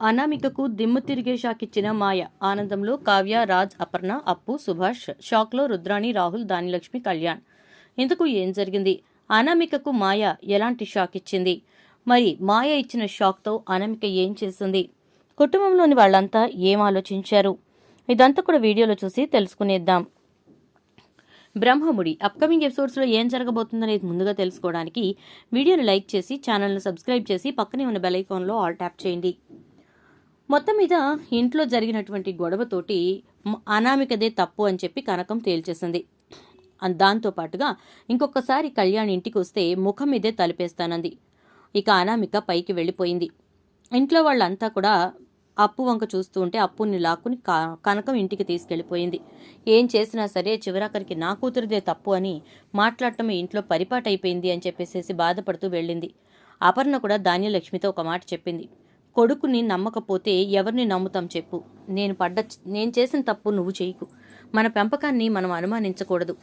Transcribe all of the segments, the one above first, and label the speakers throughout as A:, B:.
A: అనామికకు దిమ్ము తిరిగే షాక్ ఇచ్చిన మాయ. ఆనందంలో కావ్య రాజ్ అపర్ణ అప్పు సుభాష్ షాక్లో రుద్రాణి రాహుల్ దానిలక్ష్మి కళ్యాణ్. ఇందుకు ఏం జరిగింది? అనామికకు మాయ ఎలాంటి షాక్ ఇచ్చింది మరి మాయ ఇచ్చిన షాక్తో అనామిక ఏం చేసింది? కుటుంబంలోని వాళ్ళంతా ఏం ఆలోచించారు? ఇదంతా కూడా వీడియోలో చూసి తెలుసుకునేద్దాం. బ్రహ్మముడి అప్కమింగ్ ఎపిసోడ్స్లో ఏం జరగబోతుందనేది ముందుగా తెలుసుకోవడానికి వీడియోని లైక్ చేసి ఛానల్ను సబ్స్క్రైబ్ చేసి పక్కనే ఉన్న బెల్ ఐకాన్లో ఆల్ ట్యాప్ చేయండి. మొత్తం మీద ఇంట్లో జరిగినటువంటి గొడవతోటి అనామికదే తప్పు అని చెప్పి కనకం తేల్చేసింది. దాంతో పాటుగా ఇంకొకసారి కళ్యాణ్ ఇంటికి వస్తే ముఖం మీదే తలిపేస్తానంది. ఇక అనామిక పైకి వెళ్ళిపోయింది. ఇంట్లో వాళ్ళంతా కూడా అప్పు వంక చూస్తూ ఉంటే అప్పుని లాక్కుని కనకం ఇంటికి తీసుకెళ్ళిపోయింది. ఏం చేసినా సరే చివరాఖరికి నా కూతురిదే తప్పు అని మాట్లాడటం ఇంట్లో పరిపాటైపోయింది అని చెప్పేసేసి బాధపడుతూ వెళ్ళింది. అపర్ణ కూడా ధాన్యలక్ష్మితో ఒక మాట చెప్పింది. కొడుకుని నమ్మకపోతే ఎవరిని నమ్ముతాం చెప్పు. నేను పడ్డ నేను చేసిన తప్పు నువ్వు చేయకు. మన పెంపకాన్ని మనం అనుమానించకూడదు.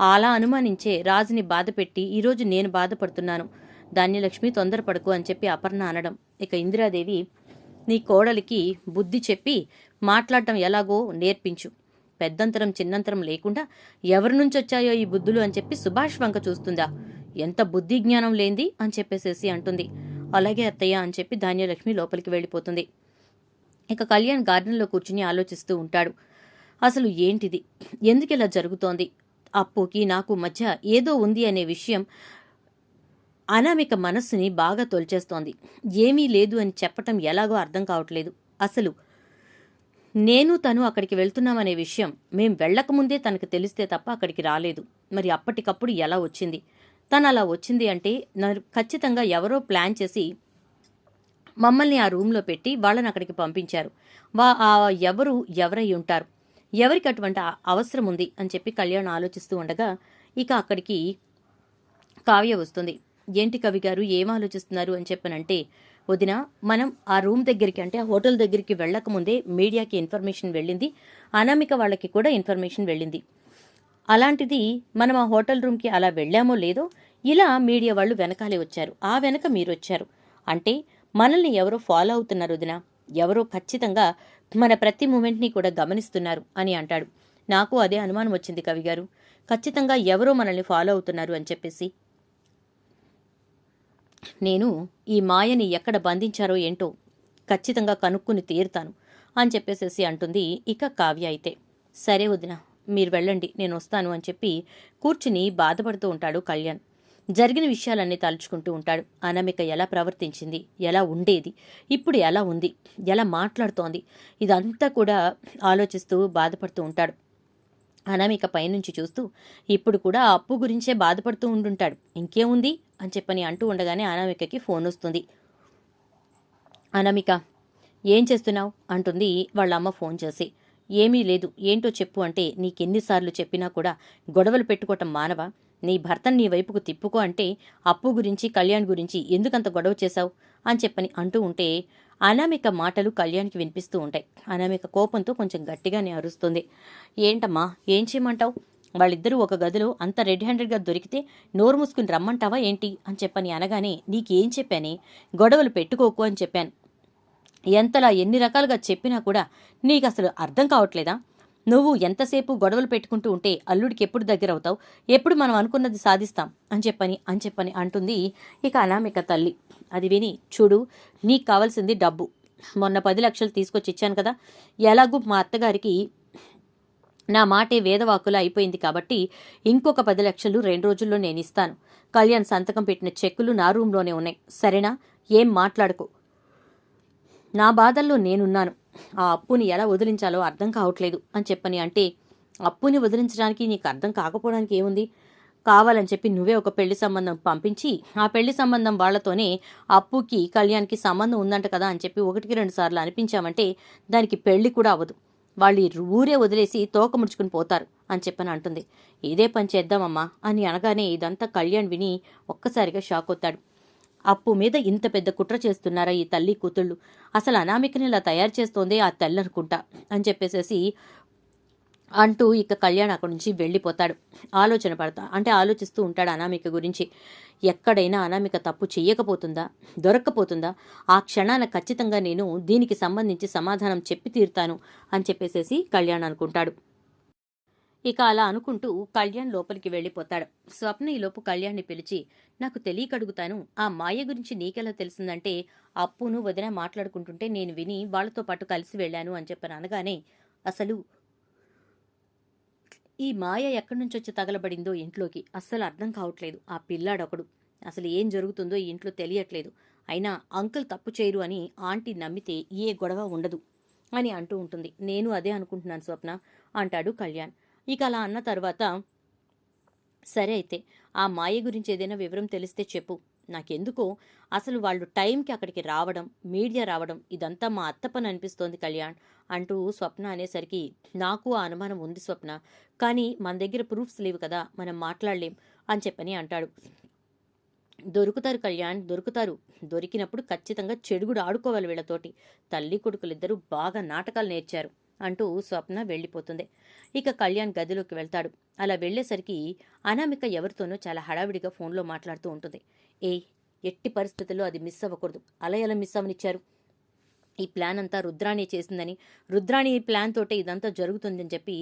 A: అలా అనుమానించే రాజుని బాధపెట్టి ఈరోజు నేను బాధపడుతున్నాను. ధాన్యలక్ష్మి తొందరపడకు అని చెప్పి అపర్ణ అనడం. ఇక ఇందిరాదేవి నీ కోడలికి బుద్ధి చెప్పి మాట్లాడటం ఎలాగో నేర్పించు. పెద్దంతరం చిన్నంతరం లేకుండా ఎవరి నుంచి వచ్చాయో ఈ బుద్ధులు అని చెప్పి సుభాష్ వంక చూస్తుందా. ఎంత బుద్ధి జ్ఞానం లేంది అని చెప్పేసేసి అంటుంది. అలాగే అత్తయ్య అని చెప్పి ధాన్యలక్ష్మి లోపలికి వెళ్ళిపోతుంది. ఇక కళ్యాణ్ గార్డెన్లో కూర్చుని ఆలోచిస్తూ ఉంటాడు. అసలు ఏంటిది? ఎందుకు ఇలా జరుగుతోంది? అప్పుకి నాకు మధ్య ఏదో ఉంది అనే విషయం అనామిక మనస్సుని బాగా తొలిచేస్తోంది. ఏమీ లేదు అని చెప్పటం ఎలాగో అర్థం కావట్లేదు. అసలు నేను తను అక్కడికి వెళ్తున్నామనే విషయం మేం వెళ్ళకముందే తనకు తెలిస్తే తప్ప అక్కడికి రాలేదు. మరి అప్పటికప్పుడు ఎలా వచ్చింది? తను అలా వచ్చింది అంటే నన్ను ఖచ్చితంగా ఎవరో ప్లాన్ చేసి మమ్మల్ని ఆ రూమ్లో పెట్టి వాళ్ళని అక్కడికి పంపించారు. వా ఆ ఎవరు ఎవరై ఉంటారు? ఎవరికి అటువంటి అవసరం ఉంది? అని చెప్పి కళ్యాణ్ ఆలోచిస్తూ ఉండగా ఇక అక్కడికి కావ్య వస్తుంది. ఏంటి కవి గారు ఏం ఆలోచిస్తున్నారు అని చెప్పనంటే వదిన మనం ఆ రూమ్ దగ్గరికి అంటే ఆ హోటల్ దగ్గరికి వెళ్ళకముందే మీడియాకి ఇన్ఫర్మేషన్ వెళ్ళింది. అనామిక వాళ్ళకి కూడా ఇన్ఫర్మేషన్ వెళ్ళింది. అలాంటిది మనం ఆ హోటల్ రూమ్కి అలా వెళ్ళామో లేదో ఇలా మీడియా వాళ్ళు వెనకాలే వచ్చారు. ఆ వెనక మీరు వచ్చారు అంటే మనల్ని ఎవరో ఫాలో అవుతున్నారు వదిన. ఎవరో ఖచ్చితంగా మన ప్రతి మూమెంట్ని కూడా గమనిస్తున్నారు అని అంటాడు. నాకు అదే అనుమానం వచ్చింది కవి గారు. ఖచ్చితంగా ఎవరో మనల్ని ఫాలో అవుతున్నారు అని చెప్పేసి. నేను ఈ మాయని ఎక్కడ బంధించారో ఏంటో ఖచ్చితంగా కనుక్కుని తీరుతాను అని చెప్పేసేసి అంటుంది ఇక కావ్య అయితే. సరే వదిన. మీరు వెళ్ళండి నేను వస్తాను అని చెప్పి కూర్చుని బాధపడుతూ ఉంటాడు కళ్యాణ్. జరిగిన విషయాలన్నీ తలుచుకుంటూ ఉంటాడు. అనామిక ఎలా ప్రవర్తించింది? ఎలా ఉండేది? ఇప్పుడు ఎలా ఉంది? ఎలా మాట్లాడుతోంది? ఇదంతా కూడా ఆలోచిస్తూ బాధపడుతూ ఉంటాడు. అనామిక పైనుంచి చూస్తూ ఇప్పుడు కూడా అప్పు గురించే బాధపడుతూ ఉండుంటాడు. ఇంకేముంది అని చెప్పని అంటూ ఉండగానే అనామికకి ఫోన్ వస్తుంది. అనామిక ఏం చేస్తున్నావు? అంటుంది వాళ్ళ అమ్మ ఫోన్ చేసి. ఏమీ లేదు. ఏంటో చెప్పు అంటే నీకెన్నిసార్లు చెప్పినా కూడా గొడవలు పెట్టుకోవటం మానవా? నీ భర్తను నీ వైపుకు తిప్పుకో అంటే అప్పు గురించి కళ్యాణ్ గురించి ఎందుకంత గొడవ చేశావు? అని చెప్పని అంటూ ఉంటే అనామిక మాటలు కళ్యాణ్కి వినిపిస్తూ ఉంటాయి. అనామిక కోపంతో కొంచెం గట్టిగానే అరుస్తుంది. ఏంటమ్మా? ఏం చేయమంటావు? వాళ్ళిద్దరూ ఒక గదిలో అంత రెడ్ హ్యాండెడ్గా దొరికితే నోరు మూసుకుని రమ్మంటావా ఏంటి? అని చెప్పని అనగానే నీకేం చెప్పానే? గొడవలు పెట్టుకోకు అని చెప్పాను. ఎంతలా ఎన్ని రకాలుగా చెప్పినా కూడా నీకు అసలు అర్థం కావట్లేదా? నువ్వు ఎంతసేపు గొడవలు పెట్టుకుంటూ ఉంటే అల్లుడికి ఎప్పుడు దగ్గర అవుతావు ఎప్పుడు మనం అనుకున్నది సాధిస్తాం? అని చెప్పని అని చెప్పని అంటుంది ఇక అనామిక తల్లి. అది విని చూడు నీకు కావాల్సింది డబ్బు. మొన్న పది లక్షలు తీసుకొచ్చి ఇచ్చాను కదా. ఎలాగూ మా అత్తగారికి నా మాటే వేదవాకులు అయిపోయింది కాబట్టి ఇంకొక పది లక్షలు రెండు రోజుల్లో నేను ఇస్తాను. కళ్యాణ్ సంతకం పెట్టిన చెక్కులు నా రూమ్లోనే ఉన్నాయి. సరేనా? ఏం మాట్లాడుకో. నా బాధల్లో నేనున్నాను. ఆ అప్పుని ఎలా వదిలించాలో అర్థం కావట్లేదు అని చెప్పని అంటే అప్పుని వదిలించడానికి నీకు అర్థం కాకపోవడానికి ఏముంది? కావాలని చెప్పి నువ్వే ఒక పెళ్ళి సంబంధం పంపించి ఆ పెళ్ళి సంబంధం వాళ్ళతోనే అప్పుకి కళ్యాణ్కి సంబంధం ఉందంట కదా అని చెప్పి ఒకటికి రెండు సార్లు అనిపించామంటే దానికి పెళ్ళి కూడా అవ్వదు. వాళ్ళు ఊరే వదిలేసి తోక ముడుచుకుని పోతారు అని చెప్పని అంటుంది. ఇదే పని చేద్దామమ్మా అని అనగానే ఇదంతా కళ్యాణ్ విని ఒక్కసారిగా షాక్ అవుతాడు అప్పు మీద ఇంత పెద్ద కుట్ర చేస్తున్నారా ఈ తల్లి కూతుళ్ళు? అసలు అనామికని ఇలా తయారు చేస్తోంది ఆ తెల్లనుకుంటా అని చెప్పేసేసి అంటూ ఇక కళ్యాణ్ అక్కడి నుంచి వెళ్ళిపోతాడు. ఆలోచన పడతా. అంటే ఆలోచిస్తూ ఉంటాడు అనామిక గురించి. ఎక్కడైనా అనామిక తప్పు చేయకపోతుందా దొరక్కపోతుందా? ఆ క్షణాన ఖచ్చితంగా నేను దీనికి సంబంధించి సమాధానం చెప్పి తీరుతాను అని చెప్పేసేసి కళ్యాణ్ అనుకుంటాడు. ఇక అలా అనుకుంటూ కళ్యాణ్ లోపలికి వెళ్ళిపోతాడు. స్వప్న ఈలోపు కళ్యాణ్ని పిలిచి నాకు తెలియకడుగుతాను. ఆ మాయ గురించి నీకెలా తెలిసిందంటే అప్పును వదిన మాట్లాడుకుంటుంటే నేను విని వాళ్ళతో పాటు కలిసి వెళ్ళాను అని చెప్పిన అనగానే అసలు ఈ మాయ ఎక్కడి నుంచి వచ్చి తగలబడిందో ఇంట్లోకి అస్సలు అర్థం కావట్లేదు. ఆ పిల్లాడొకడు. అసలు ఏం జరుగుతుందో ఈ ఇంట్లో తెలియట్లేదు. అయినా అంకుల్ తప్పు చేయరు అని ఆంటీ నమ్మితే ఏ గొడవ ఉండదు అని అంటూ ఉంటుంది. నేను అదే అనుకుంటున్నాను స్వప్న అంటాడు కళ్యాణ్. ఇక అలా అన్న తర్వాత సరే అయితే ఆ మాయ గురించి ఏదైనా వివరం తెలిస్తే చెప్పు. నాకెందుకో అసలు వాళ్ళు టైంకి అక్కడికి రావడం మీడియా రావడం ఇదంతా మా అత్త పని అనిపిస్తోంది కళ్యాణ్ అంటూ స్వప్న అనేసరికి నాకు ఆ అనుమానం ఉంది స్వప్న కానీ మన దగ్గర ప్రూఫ్స్ లేవు కదా మనం మాట్లాడలేం అని చెప్పని అంటాడు. దొరుకుతారు కళ్యాణ్ దొరుకుతారు. దొరికినప్పుడు ఖచ్చితంగా చెడుగుడు ఆడుకోవాలి వీళ్ళతోటి. తల్లి కొడుకులిద్దరూ బాగా నాటకాలు నేర్చారు. అంటూ స్వప్న వెళ్ళిపోతుంది. ఇక కళ్యాణ్ గదిలోకి వెళ్తాడు. అలా వెళ్ళేసరికి అనామిక ఎవరితోనో చాలా హడావిడిగా ఫోన్లో మాట్లాడుతూ ఉంటుంది. ఏ ఎట్టి పరిస్థితుల్లో అది మిస్ అవ్వకూడదు. అలా ఎలా మిస్ అవనిచ్చారు ఈ ప్లాన్ అంతా రుద్రాణి చేసిందని రుద్రాణి ప్లాన్ తోటే ఇదంతా జరుగుతుందని చెప్పి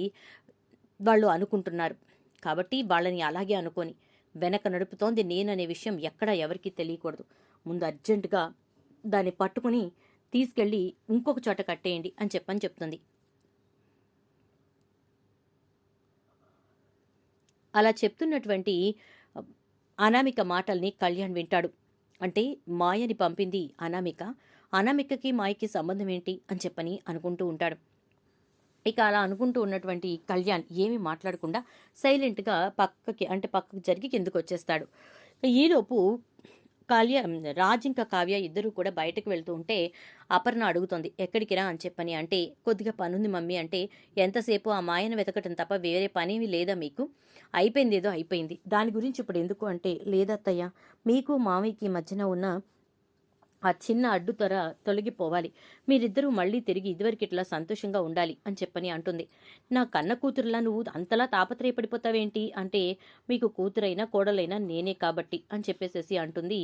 A: వాళ్ళు అనుకుంటున్నారు. కాబట్టి వాళ్ళని అలాగే అనుకొని వెనక నడుపుతోంది నేననే విషయం ఎక్కడా ఎవరికీ తెలియకూడదు. ముందు అర్జెంటుగా దాన్ని పట్టుకుని తీసుకెళ్ళి ఇంకొక చోట కట్టేయండి అని చెప్పని చెప్తుంది. అలా చెప్తున్నటువంటి అనామిక మాటల్ని కళ్యాణ్ వింటాడు. అంటే మాయని పంపింది అనామిక. అనామికకి మాయకి సంబంధం ఏంటి అని చెప్పని అనుకుంటూ ఉంటాడు. ఇక అలా అనుకుంటూ ఉన్నటువంటి కళ్యాణ్ ఏమీ మాట్లాడకుండా సైలెంట్గా పక్కకి అంటే పక్కకి జరిగి కిందకు వచ్చేస్తాడు. ఈలోపు కావ్య రాజ్ ఇంకా కావ్య ఇద్దరు కూడా బయటకు వెళ్తూ ఉంటే అపర్ణ అడుగుతోంది. ఎక్కడికి రా అని చెప్పని. అంటే కొద్దిగా పనుంది మమ్మీ అంటే ఎంతసేపు ఆ మాయను వెతకటం తప్ప వేరే పనేమి లేదా మీకు? అయిపోయింది ఏదో అయిపోయింది. దాని గురించి ఇప్పుడు ఎందుకు అంటే లేదత్తయ్య మీకు మామయ్యకి మధ్యన ఉన్న ఆ చిన్న అడ్డు తొర తొలగిపోవాలి. మీరిద్దరూ మళ్ళీ తిరిగి ఇదివరకు ఇట్లా సంతోషంగా ఉండాలి అని చెప్పని అంటుంది. నా కన్న కూతురులా నువ్వు అంతలా తాపత్రయపడిపోతావేంటి? అంటే మీకు కూతురైనా కోడలైనా నేనే కాబట్టి అని చెప్పేసేసి అంటుంది.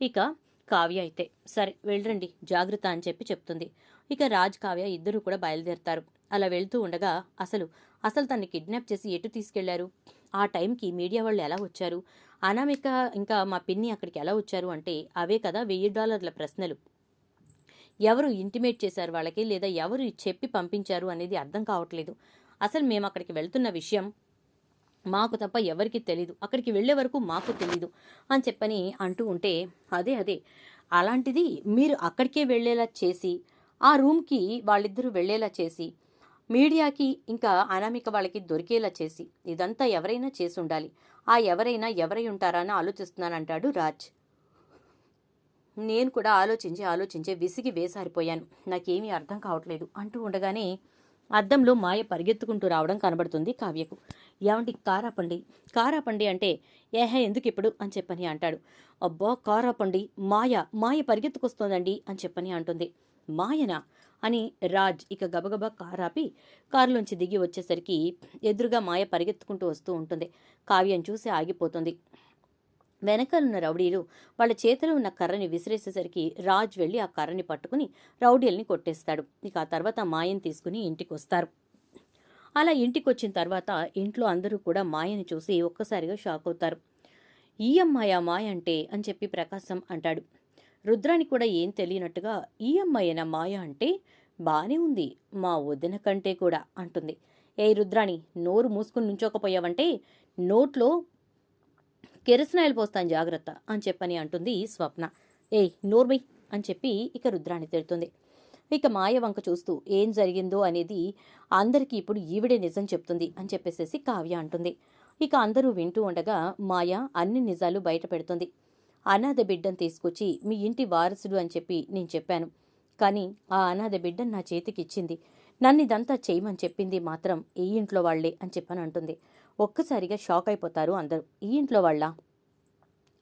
A: ఇక కావ్య అయితే. సరే వెళ్ళండి జాగ్రత్త అని చెప్పి చెప్తుంది. ఇక రాజ్ కావ్య ఇద్దరూ కూడా బయలుదేరతారు. అలా వెళ్తూ ఉండగా అసలు అసలు తన్ని కిడ్నాప్ చేసి ఎటు తీసుకెళ్ళారు? ఆ టైంకి మీడియా వాళ్ళు ఎలా వచ్చారు? అనామిక ఇంకా మా పిన్ని అక్కడికి ఎలా వచ్చారు అంటే అవే కదా వెయ్యి డాలర్ల ప్రశ్నలు. ఎవరు ఇంటిమేట్ చేశారు వాళ్ళకి లేదా ఎవరు చెప్పి పంపించారు అనేది అర్థం కావట్లేదు. అసలు మేము అక్కడికి వెళ్తున్న విషయం మాకు తప్ప ఎవరికి తెలీదు. అక్కడికి వెళ్ళే వరకు మాకు తెలీదు అని చెప్పని అంటూ ఉంటే అదే అదే. అలాంటిది మీరు అక్కడికే వెళ్ళేలా చేసి ఆ రూమ్కి వాళ్ళిద్దరూ వెళ్ళేలా చేసి మీడియాకి ఇంకా అనామిక వాళ్ళకి దొరికేలా చేసి ఇదంతా ఎవరైనా చేసి ఉండాలి. ఆ ఎవరైనా ఎవరై ఉంటారా అని ఆలోచిస్తున్నానంటాడు రాజ్. నేను కూడా ఆలోచించి ఆలోచించి విసిగి వేసారిపోయాను. నాకేమీ అర్థం కావట్లేదు అంటూ ఉండగానే అద్దంలో మాయ పరిగెత్తుకుంటూ రావడం కనబడుతుంది కావ్యకు. ఏమండి కారాపండి కారాపండి అంటే ఏహే ఎందుకు ఇప్పుడు? అని చెప్పని అంటాడు. అబ్బా కారాపండి మాయ మాయ పరిగెత్తుకొస్తోందండి అని చెప్పని అంటుంది. మాయనా? అని రాజ్ ఇక గబగబా కారాపి కారులోంచి దిగి వచ్చేసరికి ఎదురుగా మాయ పరిగెత్తుకుంటూ వస్తూ ఉంటుంది. కావ్యం చూసి ఆగిపోతుంది. వెనకాలన్న రౌడీలు వాళ్ళ చేతిలో ఉన్న కర్రని విసిరేసేసరికి రాజ్ వెళ్ళి ఆ కర్రని పట్టుకుని రౌడీల్ని కొట్టేస్తాడు. ఇక ఆ తర్వాత మాయని తీసుకుని ఇంటికి వస్తారు అలా ఇంటికి వచ్చిన తర్వాత ఇంట్లో అందరూ కూడా మాయని చూసి ఒక్కసారిగా షాక్ అవుతారు ఈ అమ్మాయి మాయ అంటే? అని చెప్పి ప్రకాశం అంటాడు. రుద్రానికి కూడా ఏం తెలియనట్టుగా ఈ అమ్మాయిన మాయ అంటే? బానే ఉంది మా వదిన కంటే కూడా అంటుంది. ఏ రుద్రాణి నోరు మూసుకుని నుంచోకపోయావంటే? నోట్లో కెరసనాయిల్ పోస్తాను జాగ్రత్త అని చెప్పని అంటుంది స్వప్న. ఏయ్ నోర్మై అని చెప్పి ఇక రుద్రాణి తిడుతుంది. ఇక మాయ వంక చూస్తూ ఏం జరిగిందో అనేది అందరికీ ఇప్పుడు ఈవిడే నిజం చెప్తుంది అని చెప్పేసేసి కావ్య అంటుంది. ఇక అందరూ వింటూ ఉండగా మాయ అన్ని నిజాలు బయట పెడుతుంది. అనాథ బిడ్డను తీసుకొచ్చి మీ ఇంటి వారసుడు అని చెప్పి నేను చెప్పాను. కానీ ఆ అనాథ బిడ్డను నా చేతికి ఇచ్చింది నన్ను ఇదంతా చేయమని చెప్పింది మాత్రం ఈ ఇంట్లో వాళ్ళే అని చెప్పని అంటుంది. ఒక్కసారిగా షాక్ అయిపోతారు అందరూ. ఈ ఇంట్లో వాళ్ళ?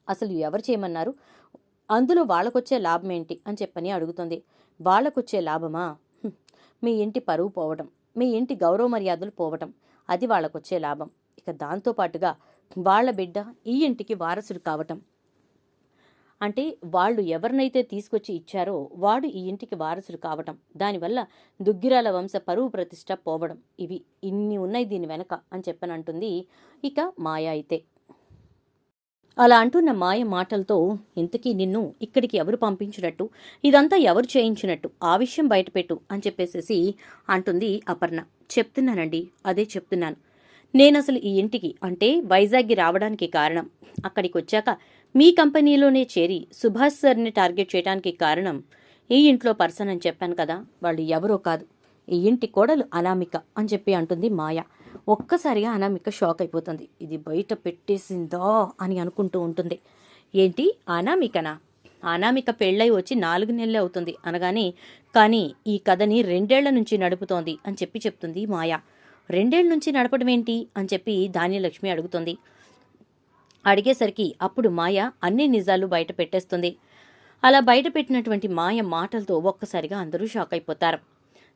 A: అసలు ఎవరు చేయమన్నారు? అందులో వాళ్ళకొచ్చే లాభం ఏంటి? అని చెప్పని అడుగుతుంది. వాళ్ళకొచ్చే లాభమా? మీ ఇంటి పరువు పోవటం మీ ఇంటి గౌరవ మర్యాదలు పోవటం అది వాళ్ళకొచ్చే లాభం. ఇక దాంతోపాటుగా వాళ్ళ బిడ్డ ఈ ఇంటికి వారసుడు కావటం అంటే వాళ్ళు ఎవరినైతే తీసుకొచ్చి ఇచ్చారో వాడు ఈ ఇంటికి వారసుడు కావటం దానివల్ల దుగ్గిరాల వంశ పరువు ప్రతిష్ట పోవడం ఇవి ఇన్ని ఉన్నాయి దీని వెనక అని చెప్పనంటుంది ఇక మాయ అయితే. అలా అంటున్న మాయ మాటలతో ఇంతకీ నిన్ను ఇక్కడికి ఎవరు పంపించినట్టు? ఇదంతా ఎవరు చేయించినట్టు? ఆ విషయం బయటపెట్టు అని చెప్పేసేసి అంటుంది అపర్ణ. చెప్తున్నానండి అదే చెప్తున్నాను. నేను అసలు ఈ ఇంటికి అంటే వైజాగ్కి రావడానికి కారణం. అక్కడికి వచ్చాక మీ కంపెనీలోనే చేరి సుభాష్ సార్ని టార్గెట్ చేయడానికి కారణం ఈ ఇంట్లో పర్సన్ అని చెప్పాను కదా వాళ్ళు ఎవరో కాదు. ఈ ఇంటి కోడలు అనామిక అని చెప్పి అంటుంది మాయ. ఒక్కసారిగా అనామిక షాక్ అయిపోతుంది. ఇది బయట పెట్టేసిందా అని అనుకుంటూ ఉంటుంది. ఏంటి? అనామికనా? అనామిక పెళ్ళై వచ్చి నాలుగు నెలలే అవుతుంది అనగానే కానీ ఈ కథని రెండేళ్ళ నుంచి నడుపుతోంది అని చెప్పి చెప్తుంది మాయ. రెండేళ్ళ నుంచి నడపడం ఏంటి అని చెప్పి ధాన్యలక్ష్మి అడుగుతుంది. అడిగేసరికి అప్పుడు మాయ అన్ని నిజాలు బయట పెట్టేస్తుంది. అలా బయట పెట్టినటువంటి మాయ మాటలతో ఒక్కసారిగా అందరూ షాక్ అయిపోతారు.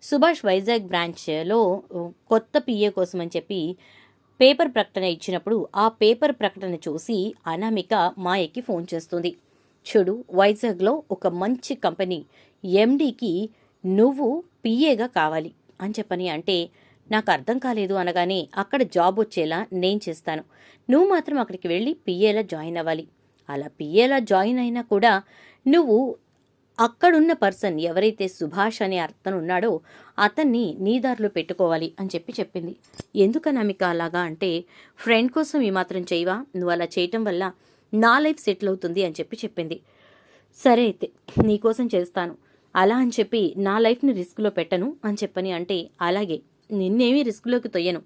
A: సుభాష్ వైజాగ్ బ్రాంచ్లో కొత్త పిఏ కోసం అని చెప్పి పేపర్ ప్రకటన ఇచ్చినప్పుడు ఆ పేపర్ ప్రకటన చూసి అనామిక మాయకి ఫోన్ చేస్తుంది. చూడు వైజాగ్లో ఒక మంచి కంపెనీ ఎండీకి నువ్వు పిఏగా కావాలి అని చెప్పని అంటే నాకు అర్థం కాలేదు అనగానే అక్కడ జాబ్ వచ్చేలా నేను చేస్తాను. నువ్వు మాత్రం అక్కడికి వెళ్ళి పిఏలా జాయిన్ అవ్వాలి. అలా పిఏలా జాయిన్ అయినా కూడా నువ్వు అక్కడున్న పర్సన్ ఎవరైతే సుభాష్ అనే అర్థం ఉన్నాడో అతన్ని నీ దారిలో పెట్టుకోవాలి అని చెప్పి చెప్పింది. ఎందుకనమిక అలాగా అంటే ఫ్రెండ్ కోసం ఈ మాత్రం చేయవా? నువ్వు అలా చేయటం వల్ల నా లైఫ్ సెటిల్ అవుతుంది అని చెప్పి చెప్పింది. సరే అయితే నీకోసం చేస్తాను. అలా అని చెప్పి నా లైఫ్ని రిస్క్లో పెట్టను అని చెప్పని అంటే అలాగే. నిన్నేమీ రిస్క్లోకి తొయ్యను.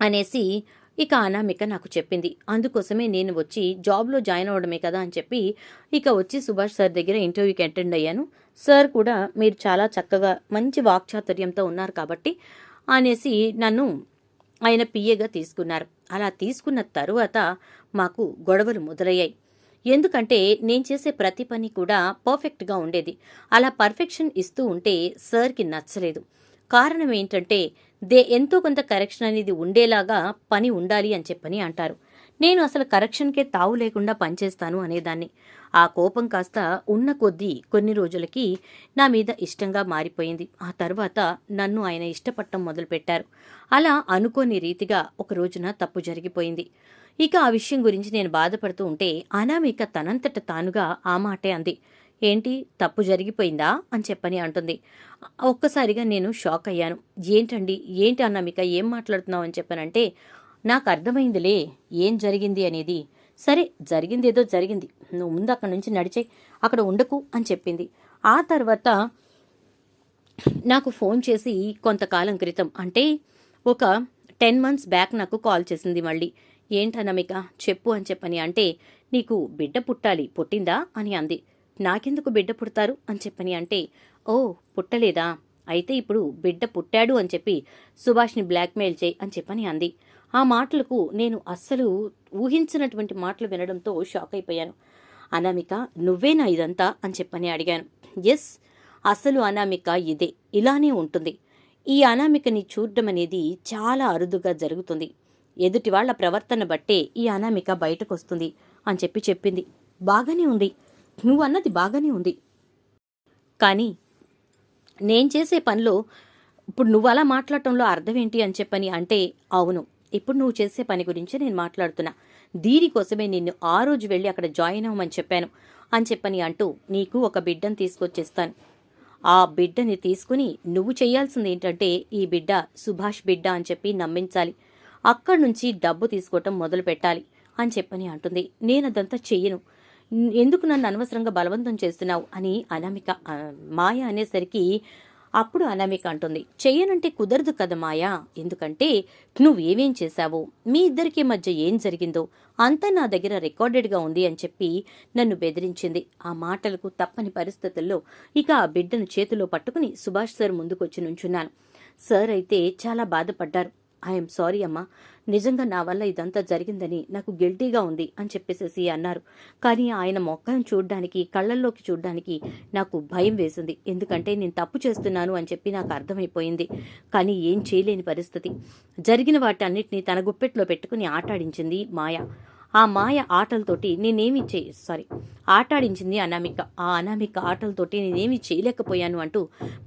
A: అనేసి ఇక అనామిక నాకు చెప్పింది. అందుకోసమే నేను వచ్చి జాబ్లో జాయిన్ అవ్వడమే కదా అని చెప్పి ఇక వచ్చి సుభాష్ సార్ దగ్గర ఇంటర్వ్యూకి అటెండ్ అయ్యాను. సార్ కూడా మీరు చాలా చక్కగా మంచి వాక్చాతుర్యంతో ఉన్నారు కాబట్టి అనేసి నన్ను ఆయన పిఏగా తీసుకున్నారు. అలా తీసుకున్న తరువాత మాకు గొడవలు మొదలయ్యాయి. ఎందుకంటే నేను చేసే ప్రతి పని కూడా పర్ఫెక్ట్గా ఉండేది. అలా పర్ఫెక్షన్ ఇస్తూ ఉంటే సార్కి నచ్చలేదు. కారణం ఏంటంటే దే ఎంతో కొంత కరెక్షన్ అనేది ఉండేలాగా పని ఉండాలి అని చెప్పని అంటారు. నేను అసలు కరెక్షన్కే తావు లేకుండా పనిచేస్తాను అనేదాన్ని. ఆ కోపం కాస్త ఉన్న కొద్దీ కొన్ని రోజులకి నా మీద ఇష్టంగా మారిపోయింది. ఆ తర్వాత నన్ను ఆయన ఇష్టపడటం మొదలుపెట్టారు. అలా అనుకోని రీతిగా ఒక రోజున తప్పు జరిగిపోయింది. ఇక ఆ విషయం గురించి నేను బాధపడుతూ ఉంటే అనామిక తనంతట తానుగా ఆ మాటే అంది. ఏంటి తప్పు జరిగిపోయిందా? అని చెప్పని అంటుంది. ఒక్కసారిగా నేను షాక్ అయ్యాను. ఏంటండి ఏంటి అనామిక ఏం మాట్లాడుతున్నావు అని చెప్పానంటే నాకు అర్థమైందిలే ఏం జరిగింది అనేది. సరే జరిగింది ఏదో జరిగింది. నువ్వు ముందు అక్కడి నుంచి నడిచే అక్కడ ఉండకు అని చెప్పింది. ఆ తర్వాత నాకు ఫోన్ చేసి కొంతకాలం క్రితం అంటే ఒక టెన్ మంత్స్ బ్యాక్ నాకు కాల్ చేసింది మళ్ళీ. ఏంటనమిక చెప్పు అని చెప్పని అంటే నీకు బిడ్డ పుట్టాలి పుట్టిందా? అని అంది. నాకెందుకు బిడ్డ పుడతారు అని చెప్పని అంటే ఓ పుట్టలేదా? అయితే ఇప్పుడు బిడ్డ పుట్టాడు అని చెప్పి సుభాష్ని బ్లాక్మెయిల్ చేయి అని చెప్పని అంది. ఆ మాటలకు నేను అస్సలు ఊహించినటువంటి మాటలు వినడంతో షాక్ అయిపోయాను. అనామిక నువ్వేనా ఇదంతా అని చెప్పని అడిగాను. ఎస్ అసలు అనామిక ఇదే ఇలానే ఉంటుంది. ఈ అనామికని చూడడం అనేది చాలా అరుదుగా జరుగుతుంది. ఎదుటి వాళ్ళ ప్రవర్తన బట్టే ఈ అనామిక బయటకొస్తుంది అని చెప్పి చెప్పింది. బాగానే ఉంది. నువ్వు అన్నది బాగానే ఉంది. కానీ నేను చేసే పనిలో ఇప్పుడు నువ్వు అలా మాట్లాడటంలో అర్థం ఏంటి అని చెప్పని అంటే అవును ఇప్పుడు నువ్వు చేసే పని గురించి నేను మాట్లాడుతున్నా. దీనికోసమే నిన్ను ఆ రోజు వెళ్ళి అక్కడ జాయిన్ అవ్వమని చెప్పాను అని చెప్పని అంటూ నీకు ఒక బిడ్డను తీసుకొచ్చేస్తాను. ఆ బిడ్డని తీసుకుని నువ్వు చేయాల్సింది ఏంటంటే ఈ బిడ్డ సుభాష్ బిడ్డ అని చెప్పి నమ్మించాలి. అక్కడి నుంచి డబ్బు తీసుకోవటం మొదలు పెట్టాలి అని చెప్పని అంటుంది. నేను అదంతా చెయ్యను. ఎందుకు నన్ను అనవసరంగా బలవంతం చేస్తున్నావు? అని అనామిక మాయ అనేసరికి అప్పుడు అనామిక అంటుంది. చెయ్యనంటే కుదరదు కదా మాయా? ఎందుకంటే నువ్వేమేం చేశావు? మీ ఇద్దరికీ మధ్య ఏం జరిగిందో? అంతా నా దగ్గర రికార్డెడ్గా ఉంది అని చెప్పి నన్ను బెదిరించింది. ఆ మాటలకు తప్పని పరిస్థితుల్లో ఇక ఆ బిడ్డను చేతిలో పట్టుకుని సుభాష్ సార్ ముందుకొచ్చి నుంచున్నాను. సార్ అయితే చాలా బాధపడ్డారు. ఐఎమ్ సారీ అమ్మా. నిజంగా నా వల్ల ఇదంతా జరిగిందని నాకు గిల్టీగా ఉంది అని చెప్పేసేసి అన్నారు. కానీ ఆయన మొక్కను చూడ్డానికి కళ్ళల్లోకి చూడ్డానికి నాకు భయం వేసింది. ఎందుకంటే నేను తప్పు చేస్తున్నాను అని చెప్పి నాకు అర్థమైపోయింది. కానీ ఏం చేయలేని పరిస్థితి. జరిగిన వాటన్నిటిని తన గుప్పెట్లో పెట్టుకుని ఆటాడించింది మాయ. ఆ మాయ ఆటలతోటి నేనేమి చే సారీ ఆటాడించింది అనామిక. ఆ అనామిక ఆటలతోటి నేనేమి చేయలేకపోయాను అంటూ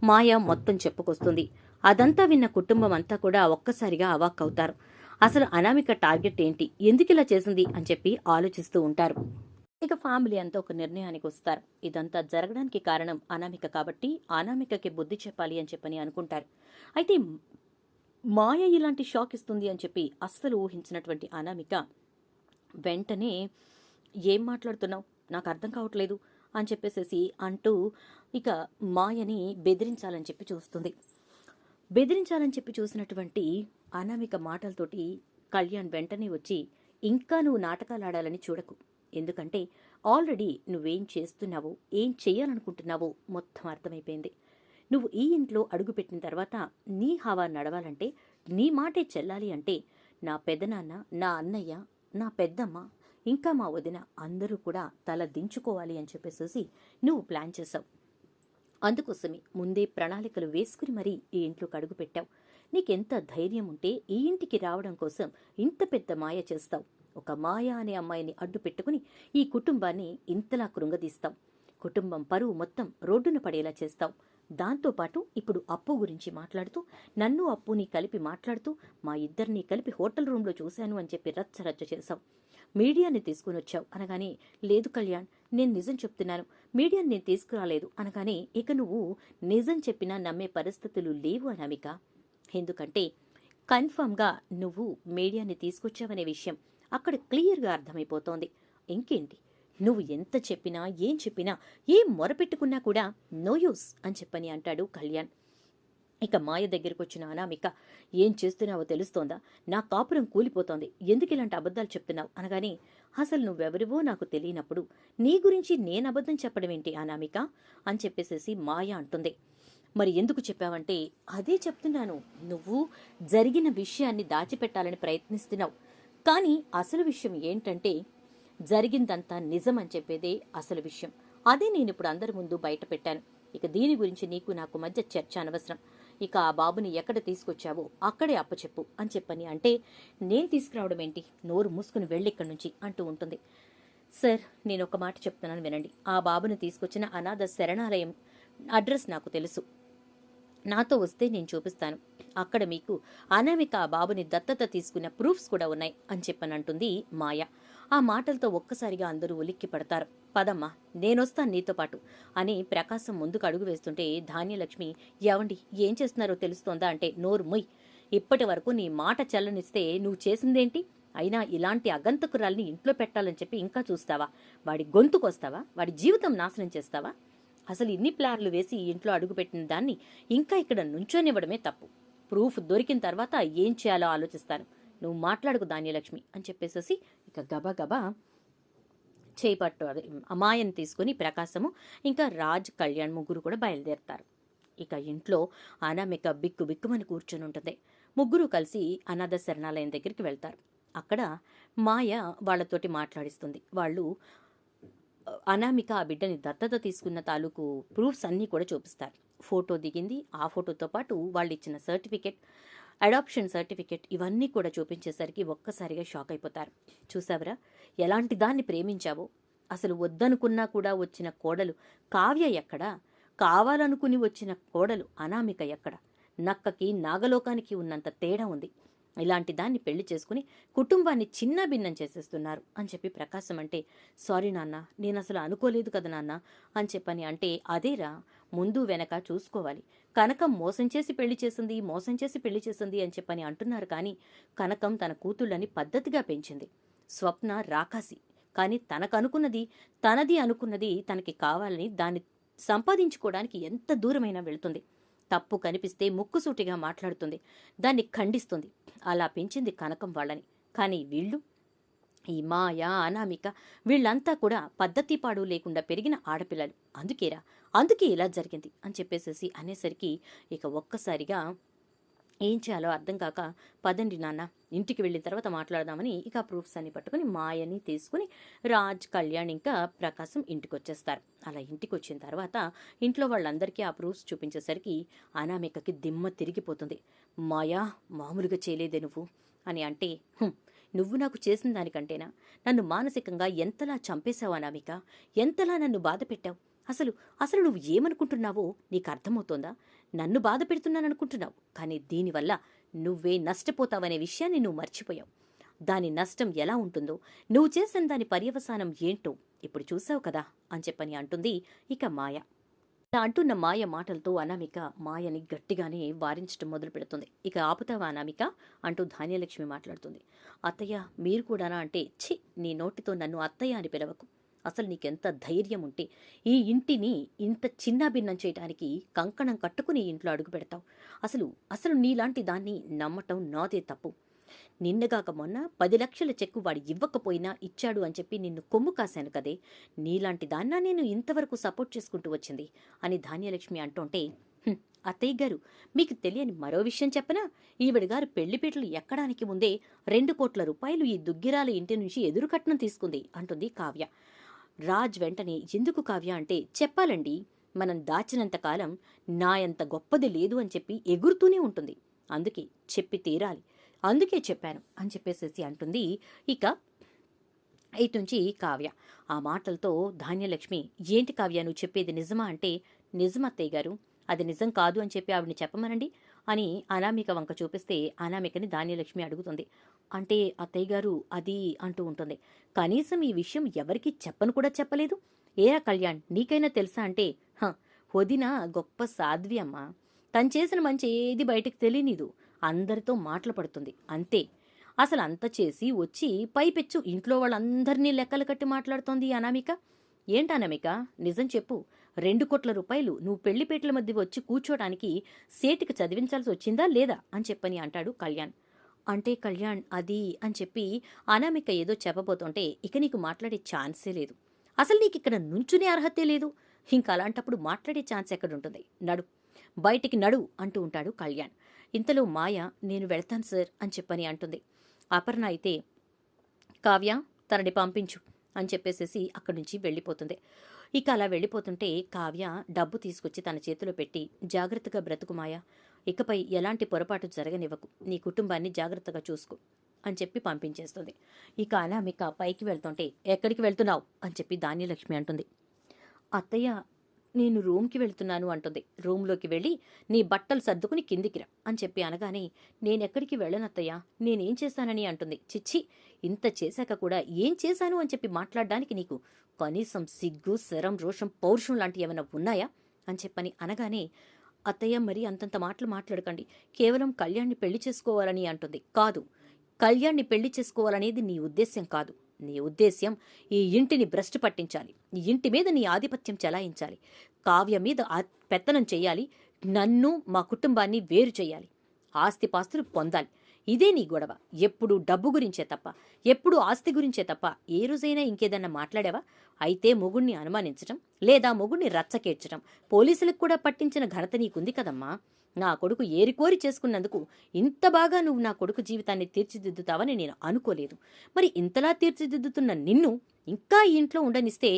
A: మాయ మొత్తం చెప్పుకొస్తుంది. అదంతా విన్న కుటుంబం అంతా కూడా ఒక్కసారిగా అవాక్ అవుతారు అసలు అనామిక టార్గెట్ ఏంటి? ఎందుకు ఇలా చేసింది? అని చెప్పి ఆలోచిస్తూ ఉంటారు. ఇక ఫ్యామిలీ అంతా ఒక నిర్ణయానికి వస్తారు. ఇదంతా జరగడానికి కారణం అనామిక కాబట్టి అనామికకి బుద్ధి చెప్పాలి అని చెప్పని అనుకుంటారు. అయితే మాయ ఇలాంటి షాక్ ఇస్తుంది అని చెప్పి అస్సలు ఊహించినటువంటి అనామిక వెంటనే ఏం మాట్లాడుతున్నావు? నాకు అర్థం కావట్లేదు అని చెప్పేసేసి అంటూ ఇక మాయని బెదిరించాలని చెప్పి చూస్తుంది. బెదిరించాలని చెప్పి చూసినటువంటి అనామిక మాటలతోటి కళ్యాణ్ వెంటనే వచ్చి ఇంకా నువ్వు నాటకాలు ఆడాలని చూడకు. ఎందుకంటే ఆల్రెడీ నువ్వేం చేస్తున్నావో ఏం చేయాలనుకుంటున్నావో మొత్తం అర్థమైపోయింది. నువ్వు ఈ ఇంట్లో అడుగుపెట్టిన తర్వాత నీ హవా నడవాలంటే నీ మాటే చెల్లాలి అంటే నా పెదనాన్న నా అన్నయ్య నా పెద్దమ్మ ఇంకా మా వదిన అందరూ కూడా తల దించుకోవాలి అని చెప్పేసేసి నువ్వు ప్లాన్ చేశావు. అందుకోసమే ముందే ప్రణాళికలు వేసుకుని మరీ ఈ ఇంట్లోకి అడుగు పెట్టావు నీకెంత ధైర్యం ఉంటే ఈ ఇంటికి రావడం కోసం ఇంత పెద్ద మాయ చేస్తావు. ఒక మాయ అనే అమ్మాయిని అడ్డు పెట్టుకుని ఈ కుటుంబాన్ని ఇంతలా కృంగదీస్తావు. కుటుంబం పరువు మొత్తం రోడ్డున పడేలా చేస్తావు. దాంతోపాటు ఇప్పుడు అప్పు గురించి మాట్లాడుతూ నన్ను అప్పుని కలిపి మాట్లాడుతూ మా ఇద్దరిని కలిపి హోటల్ రూమ్లో చూశాను అని చెప్పి రచ్చ రచ్చ చేశావు. మీడియాని తీసుకుని వచ్చావు అనగానే లేదు కళ్యాణ్ నేను నిజం చెప్తున్నాను. మీడియాని నేను తీసుకురాలేదు అనగానే ఇక నువ్వు నిజం చెప్పినా నమ్మే పరిస్థితులు లేవు అనామిక. ఎందుకంటే కన్ఫర్మ్గా నువ్వు మీడియాని తీసుకొచ్చావనే విషయం అక్కడ క్లియర్గా అర్థమైపోతోంది. ఇంకేంటి? నువ్వు ఎంత చెప్పినా ఏం చెప్పినా ఏం మొరపెట్టుకున్నా కూడా నో యూస్ అని చెప్పని అంటాడు కళ్యాణ్. ఇక మాయ దగ్గరకు వచ్చిన అనామిక ఏం చేస్తున్నావో తెలుస్తోందా? నా కాపురం కూలిపోతోంది. ఎందుకు ఇలాంటి అబద్ధాలు చెప్తున్నావు? అనగానే అసలు నువ్వెవరివో నాకు తెలియనప్పుడు నీ గురించి నేను అబద్ధం చెప్పడం ఏంటి అనామిక? అని చెప్పేసేసి మాయ అంటుంది. మరి ఎందుకు చెప్పావంటే అదే చెప్తున్నాను. నువ్వు జరిగిన విషయాన్ని దాచిపెట్టాలని ప్రయత్నిస్తున్నావు. కానీ అసలు విషయం ఏంటంటే జరిగిందంతా నిజం అని చెప్పేదే అసలు విషయం. అదే నేను ఇప్పుడు అందరి ముందు బయట పెట్టాను. ఇక దీని గురించి నీకు నాకు మధ్య చర్చ అనవసరం. ఇక ఆ బాబుని ఎక్కడ తీసుకొచ్చావో అక్కడే అప్పచెప్పు అని చెప్పని అంటే నేను తీసుకురావడం ఏంటి? నోరు మూసుకుని వెళ్ళిక్కడి నుంచి అంటూ ఉంటుంది. సార్ నేను ఒక మాట చెప్తున్నాను వినండి. ఆ బాబుని తీసుకొచ్చిన అనాథ శరణాలయం అడ్రస్ నాకు తెలుసు. నాతో వస్తే నేను చూపిస్తాను. అక్కడ మీకు అనామిక ఆ బాబుని దత్తత తీసుకున్న ప్రూఫ్స్ కూడా ఉన్నాయి అని చెప్పనంటుంది మాయ. ఆ మాటలతో ఒక్కసారిగా అందరూ ఉలిక్కి పడతారు. పదమ్మా నేనొస్తాను నీతో పాటు అని ప్రకాశం ముందుకు అడుగు వేస్తుంటే ధాన్యలక్ష్మి ఎవండి ఏం చేస్తున్నారో తెలుస్తోందా? అంటే నోరు మొయ్. ఇప్పటి వరకు నీ మాట చల్లనిస్తే నువ్వు చేసిందేంటి? అయినా ఇలాంటి అగంతకురాల్ని ఇంట్లో పెట్టాలని చెప్పి ఇంకా చూస్తావా? వాడి గొంతుకొస్తావా? వాడి జీవితం నాశనం చేస్తావా? అసలు ఇన్ని ప్లాన్లు వేసి ఇంట్లో అడుగుపెట్టిన దాన్ని ఇంకా ఇక్కడ నుంచోనివ్వడమే తప్పు. ప్రూఫ్ దొరికిన తర్వాత ఏం చేయాలో ఆలోచిస్తాను. నువ్వు మాట్లాడుకు ధాన్యలక్ష్మి అని చెప్పేసేసి ఇక గబగబా చేపట్టు అదే అమాయని తీసుకుని ప్రకాశము ఇంకా రాజ్ కళ్యాణ్ ముగ్గురు కూడా బయలుదేరుతారు. ఇక ఇంట్లో అనామిక బిక్కు బిక్కుమని కూర్చొని ఉంటుంది. ముగ్గురు కలిసి అనాథ శరణాలయం దగ్గరికి వెళ్తారు. అక్కడ మాయ వాళ్ళతోటి మాట్లాడిస్తుంది. వాళ్ళు అనామిక ఆ బిడ్డని దత్తత తీసుకున్న తాలూకు ప్రూఫ్స్ అన్నీ కూడా చూపిస్తారు. ఫోటో దిగింది. ఆ ఫోటోతో పాటు వాళ్ళు ఇచ్చిన సర్టిఫికెట్ అడాప్షన్ సర్టిఫికెట్ ఇవన్నీ కూడా చూపించేసరికి ఒక్కసారిగా షాక్ అయిపోతారు. చూసావరా? ఎలాంటి దాన్ని ప్రేమించావో? అసలు వద్దనుకున్నా కూడా వచ్చిన కోడలు కావ్య ఎక్కడా? కావాలనుకుని వచ్చిన కోడలు అనామిక ఎక్కడ? నక్కకి నాగలోకానికి ఉన్నంత తేడా ఉంది. ఇలాంటి దాన్ని పెళ్ళి చేసుకుని కుటుంబాన్ని చిన్న భిన్నం చేసేస్తున్నారు అని చెప్పి ప్రకాశం అంటే సారీ నాన్న నేను అసలు అనుకోలేదు కదా నాన్న అని చెప్పని అంటే అదేరా ముందు వెనక చూసుకోవాలి. కనకం మోసం చేసి పెళ్ళి చేసింది మోసం చేసి పెళ్ళి చేసింది అని చెప్పని అంటున్నారు కానీ కనకం తన కూతుళ్ళని పద్ధతిగా పెంచింది. స్వప్న రాకాసి. కానీ తనకు అనుకున్నది తనది అనుకున్నది తనకి కావాలని దాన్ని సంపాదించుకోవడానికి ఎంత దూరమైనా వెళుతుంది. తప్పు కనిపిస్తే ముక్కుసూటిగా మాట్లాడుతుంది. దాన్ని ఖండిస్తుంది. అలా పెంచింది కనకం వాళ్ళని. కానీ వీళ్ళు ఈ మాయ అనామిక వీళ్ళంతా కూడా పద్ధతి పాడు లేకుండా పెరిగిన ఆడపిల్లలు. అందుకేరా అందుకే ఇలా జరిగింది అని చెప్పేసేసి అనేసరికి ఇక ఒక్కసారిగా ఏం చేయాలో అర్థం కాక పదండి నాన్న ఇంటికి వెళ్ళిన తర్వాత మాట్లాడదామని ఇక ఆ ప్రూఫ్స్ అన్ని పట్టుకుని మాయని తీసుకుని రాజ్ కళ్యాణ్ ఇంకా ప్రకాశం ఇంటికి వచ్చేస్తారు అలా ఇంటికి వచ్చిన తర్వాత ఇంట్లో వాళ్ళందరికీ ఆ ప్రూఫ్స్ చూపించేసరికి అనామికకి దిమ్మ తిరిగిపోతుంది. మాయా మామూలుగా చేయలేదే నువ్వు అని అంటే నువ్వు నాకు చేసిన దానికంటేనా? నన్ను మానసికంగా ఎంతలా చంపేశావు అనామిక? ఎంతలా నన్ను బాధ పెట్టావు అసలు అసలు నువ్వు ఏమనుకుంటున్నావో నీకు అర్థమవుతోందా నన్ను బాధ పెడుతున్నాననుకుంటున్నావు కానీ దీనివల్ల నువ్వే నష్టపోతావనే విషయాన్ని నువ్వు మర్చిపోయావు. దాని నష్టం ఎలా ఉంటుందో నువ్వు చేసిన దాని పర్యవసానం ఏంటో ఇప్పుడు చూసావు కదా అని చెప్పని అంటుంది ఇక మాయ. ఇలా అంటున్న మాయ మాటలతో అనామిక మాయని గట్టిగానే వారించడం మొదలు పెడుతుంది. ఇక ఆపుతావా అనామిక? అంటూ ధాన్యలక్ష్మి మాట్లాడుతుంది. అత్తయ్య మీరు కూడానా అంటే ఛీ నీ నోటితో నన్ను అత్తయ్య అని పిలవకు. అసలు నీకెంత ధైర్యం ఉంటే ఈ ఇంటిని ఇంత చిన్నాభిన్నం చేయడానికి కంకణం కట్టుకుని ఇంట్లో అడుగు పెడతావు. అసలు అసలు నీలాంటి దాన్ని నమ్మటం నాదే తప్పు. నిన్నగాక మొన్న పది లక్షల చెక్కు వాడు ఇవ్వకపోయినా ఇచ్చాడు అని చెప్పి నిన్ను కొమ్ము కాశాను కదే. నీలాంటి దాన్నా నేను ఇంతవరకు సపోర్ట్ చేసుకుంటూ వచ్చింది అని ధాన్యలక్ష్మి అంటుంటే అత్తయ్య గారు మీకు తెలియని మరో విషయం చెప్పనా? ఈవిడ గారు పెళ్ళిపీటలు ఎక్కడానికి ముందే రెండు కోట్ల రూపాయలు ఈ దుగ్గిరాల ఇంటి నుంచి ఎదురు కట్నం తీసుకుంది అంటుంది కావ్య. రాజ్ వెంటనే ఎందుకు కావ్య అంటే చెప్పాలండి మనం దాచినంత కాలం నా గొప్పది లేదు అని చెప్పి ఎగురుతూనే ఉంటుంది. అందుకే చెప్పి తీరాలి. అందుకే చెప్పాను అని చెప్పేసేసి అంటుంది ఇక ఇటు నుంచి కావ్య. ఆ మాటలతో ధాన్యలక్ష్మి ఏంటి కావ్య నువ్వు చెప్పేది నిజమా అంటే నిజమత్తయ్య గారు అది నిజం కాదు అని చెప్పి ఆవిడని చెప్పమనండి అని అనామిక వంక చూపిస్తే అనామికని ధాన్యలక్ష్మి అడుగుతుంది. అంటే అత్తయ్య గారు అది అంటూ ఉంటుంది. కనీసం ఈ విషయం ఎవరికీ చెప్పను కూడా చెప్పలేదు. ఏరా కళ్యాణ్ నీకైనా తెలుసా అంటే హ వదిన గొప్ప సాధ్వి అమ్మా. తను చేసిన మంచి ఏది బయటకు తెలియనిదు. అందరితో మాటలు పడుతుంది. అంతే. అసలు అంత చేసి వచ్చి పైపెచ్చు ఇంట్లో వాళ్ళందరినీ లెక్కలు కట్టి మాట్లాడుతోంది అనామిక. ఏంటి అనామిక? నిజం చెప్పు. రెండు కోట్ల రూపాయలు నువ్వు పెళ్ళిపేటల మధ్య వచ్చి కూర్చోడానికి సేటికి చదివించాల్సి వచ్చిందా లేదా అని చెప్పని అంటాడు కళ్యాణ్. అంటే కళ్యాణ్ అది అని చెప్పి అనామిక ఏదో చెప్పబోతుంటే ఇక నీకు మాట్లాడే ఛాన్సే లేదు. అసలు నీకు ఇక్కడ నుంచునే అర్హతే లేదు. ఇంకా అలాంటప్పుడు మాట్లాడే ఛాన్స్ ఎక్కడుంటుంది? నడు. బయటికి నడు అంటూ ఉంటాడు కళ్యాణ్. ఇంతలో మాయ నేను వెళ్తాను సార్ అని చెప్పని అంటుంది. అపర్ణ అయితే కావ్య తనని పంపించు. అని చెప్పేసేసి అక్కడి నుంచి వెళ్ళిపోతుంది. ఇక అలా వెళ్ళిపోతుంటే కావ్య డబ్బు తీసుకొచ్చి తన చేతిలో పెట్టి జాగ్రత్తగా బ్రతుకుమాయ ఇకపై ఎలాంటి పొరపాటు జరగనివ్వకు. నీ కుటుంబాన్ని జాగ్రత్తగా చూసుకో అని చెప్పి పంపించేస్తుంది. ఇక అనామిక పైకి వెళ్తుంటే ఎక్కడికి వెళ్తున్నావు? అని చెప్పి ధాన్యలక్ష్మి అంటుంది. అత్తయ్య నేను రూమ్కి వెళ్తున్నాను అంటుంది. రూమ్లోకి వెళ్ళి నీ బట్టలు సర్దుకుని కిందికి రా అని చెప్పి అనగానే నేనెక్కడికి వెళ్ళనత్తయ్యా? నేనేం చేశానని అంటుంది. చిచ్చి ఇంత చేశాక కూడా ఏం చేశాను అని చెప్పి మాట్లాడడానికి నీకు కనీసం సిగ్గు శరం రోషం పౌరుషం లాంటివి ఏమైనా ఉన్నాయా? అని చెప్పని అనగానే అత్తయ్య మరి అంతంత మాటలు మాట్లాడకండి. కేవలం కళ్యాణ్ని పెళ్ళి చేసుకోవాలని అంటుంది. కాదు కళ్యాణ్ని పెళ్ళి చేసుకోవాలనేది నీ ఉద్దేశ్యం కాదు. నీ ఉద్దేశ్యం ఈ ఇంటిని భ్రష్టు పట్టించాలి. ఈ ఇంటి మీద నీ ఆధిపత్యం చెలాయించాలి. కావ్య మీద పెత్తనం చేయాలి. నన్ను మా కుటుంబాన్ని వేరు చేయాలి. ఆస్తిపాస్తులు పొందాలి. ఇదే నీ గొడవ. ఎప్పుడు డబ్బు గురించే తప్ప ఎప్పుడు ఆస్తి గురించే తప్ప ఏ రోజైనా ఇంకేదన్నా మాట్లాడావా? అయితే మొగుణ్ణి అనుమానించడం లేదా మొగుణ్ణి రచ్చకేడ్చటం పోలీసులకు కూడా పట్టించిన ఘనత నీకుంది కదమ్మా. నా కొడుకు ఏరికోరి చేసుకున్నందుకు ఇంత బాగా నువ్వు నా కొడుకు జీవితాన్ని తీర్చిదిద్దుతావని నేను అనుకోలేదు. మరి ఇంతలా తీర్చిదిద్దుతున్న నిన్ను ఇంకా ఈ ఇంట్లో ఉండనిస్తే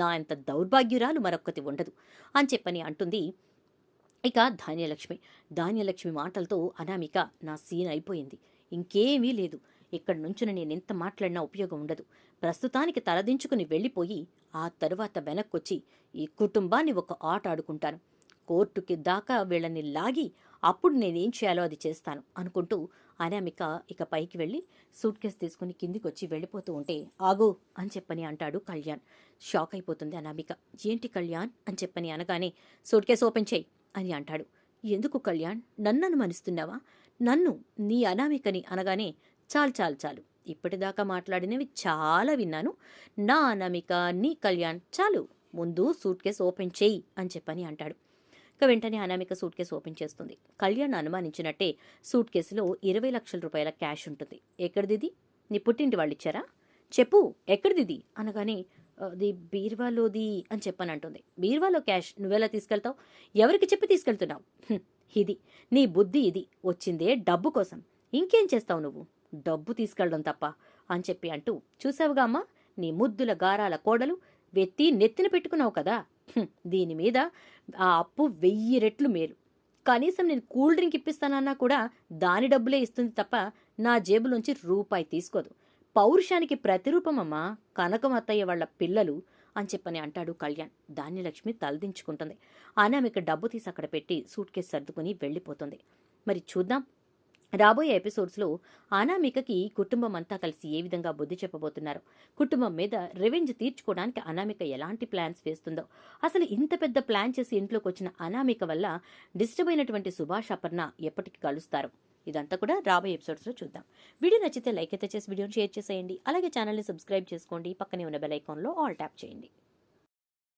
A: నా ఇంత దౌర్భాగ్యురాలు మరొక్కటి ఉండదు అని చెప్పని అంటుంది ఇక ధాన్యలక్ష్మి. ధాన్యలక్ష్మి మాటలతో అనామిక నా సీన్ అయిపోయింది. ఇంకేమీ లేదు. ఇక్కడి నుంచున నేను ఎంత మాట్లాడినా ఉపయోగం ఉండదు. ప్రస్తుతానికి తలదించుకుని వెళ్ళిపోయి ఆ తరువాత వెనక్కొచ్చి ఈ కుటుంబాన్ని ఒక ఆట ఆడుకుంటాను. కోర్టుకి దాకా వీళ్ళని లాగి అప్పుడు నేనేం చేయాలో అది చేస్తాను అనుకుంటూ అనామిక ఇక పైకి వెళ్ళి సూట్ కేసు తీసుకుని కిందికి వచ్చి వెళ్ళిపోతూ ఉంటే ఆగు అని చెప్పని అంటాడు కళ్యాణ్. షాక్ అయిపోతుంది అనామిక. ఏంటి కళ్యాణ్? అని చెప్పని అనగానే సూట్ కేసు ఓపెన్ చేయి. అని అంటాడు. ఎందుకు కళ్యాణ్? నన్ను అనుమానిస్తున్నావా నన్ను నీ అనామికని అనగానే చాలు చాలు చాలు. ఇప్పటిదాకా మాట్లాడినవి చాలా విన్నాను. నా అనామిక నీ కళ్యాణ్ చాలు. ముందు సూట్ కేసు ఓపెన్ చేయి అని చెప్పని అంటాడు. ఇక వెంటనే అనామిక సూట్ కేసు ఓపెన్ చేస్తుంది. కళ్యాణ్ అనుమానించినట్టే సూట్ కేసులో ఇరవై లక్షల రూపాయల క్యాష్ ఉంటుంది. ఎక్కడిది నీ పుట్టింటి వాళ్ళు ఇచ్చారా చెప్పు ఎక్కడిది అనగానే అది బీర్వాలోది అని చెప్పని అంటుంది బీర్వాలో క్యాష్ నువ్వెలా తీసుకెళ్తావు? ఎవరికి చెప్పి తీసుకెళ్తున్నావు? ఇది నీ బుద్ధి ఇది వచ్చిందే డబ్బు కోసం. ఇంకేం చేస్తావు నువ్వు? డబ్బు తీసుకెళ్ళడం తప్ప అని చెప్పి అంటూ చూసావుగా అమ్మా నీ ముద్దుల గారాల కోడలు వెత్తి నెత్తిన పెట్టుకున్నావు కదా? దీని మీద ఆ అప్పు వెయ్యి రెట్లు మేలు. కనీసం నేను కూల్ డ్రింక్ ఇప్పిస్తానన్నా కూడా దాని డబ్బులే ఇస్తుంది తప్ప నా జేబులోంచి రూపాయి తీసుకోదు. పౌరుషానికి ప్రతిరూపమమ్మా కనకమత్తయ్య వాళ్ళ పిల్లలు అని చెప్పని అంటాడు కళ్యాణ్. ధాన్యలక్ష్మి తలదించుకుంటుంది. అనామిక డబ్బు తీసి అక్కడ పెట్టి సూట్ కేసు సర్దుకుని వెళ్ళిపోతుంది. మరి చూద్దాం. రాబోయే ఎపిసోడ్స్లో అనామికకి కుటుంబం అంతా కలిసి ఏ విధంగా బుద్ధి చెప్పబోతున్నారు? కుటుంబం మీద రివెంజ్ తీర్చుకోవడానికి అనామిక ఎలాంటి ప్లాన్స్ వేస్తుందో? అసలు ఇంత పెద్ద ప్లాన్ చేసి ఇంట్లోకి వచ్చిన అనామిక వల్ల డిస్టర్బ్ అయినటువంటి సుభాష్ అపర్ణ ఎప్పటికి కలుస్తారు? ఇదంతా కూడా రాబోయే ఎపిసోడ్స్లో చూద్దాం. వీడియో నచ్చితే లైక్ అయితే చేసి వీడియోని షేర్ చేసేయండి. అలాగే ఛానల్ని సబ్స్క్రైబ్ చేసుకోండి. పక్కనే ఉన్న బెల్ ఐకాన్లో ఆల్ ట్యాప్ చేయండి.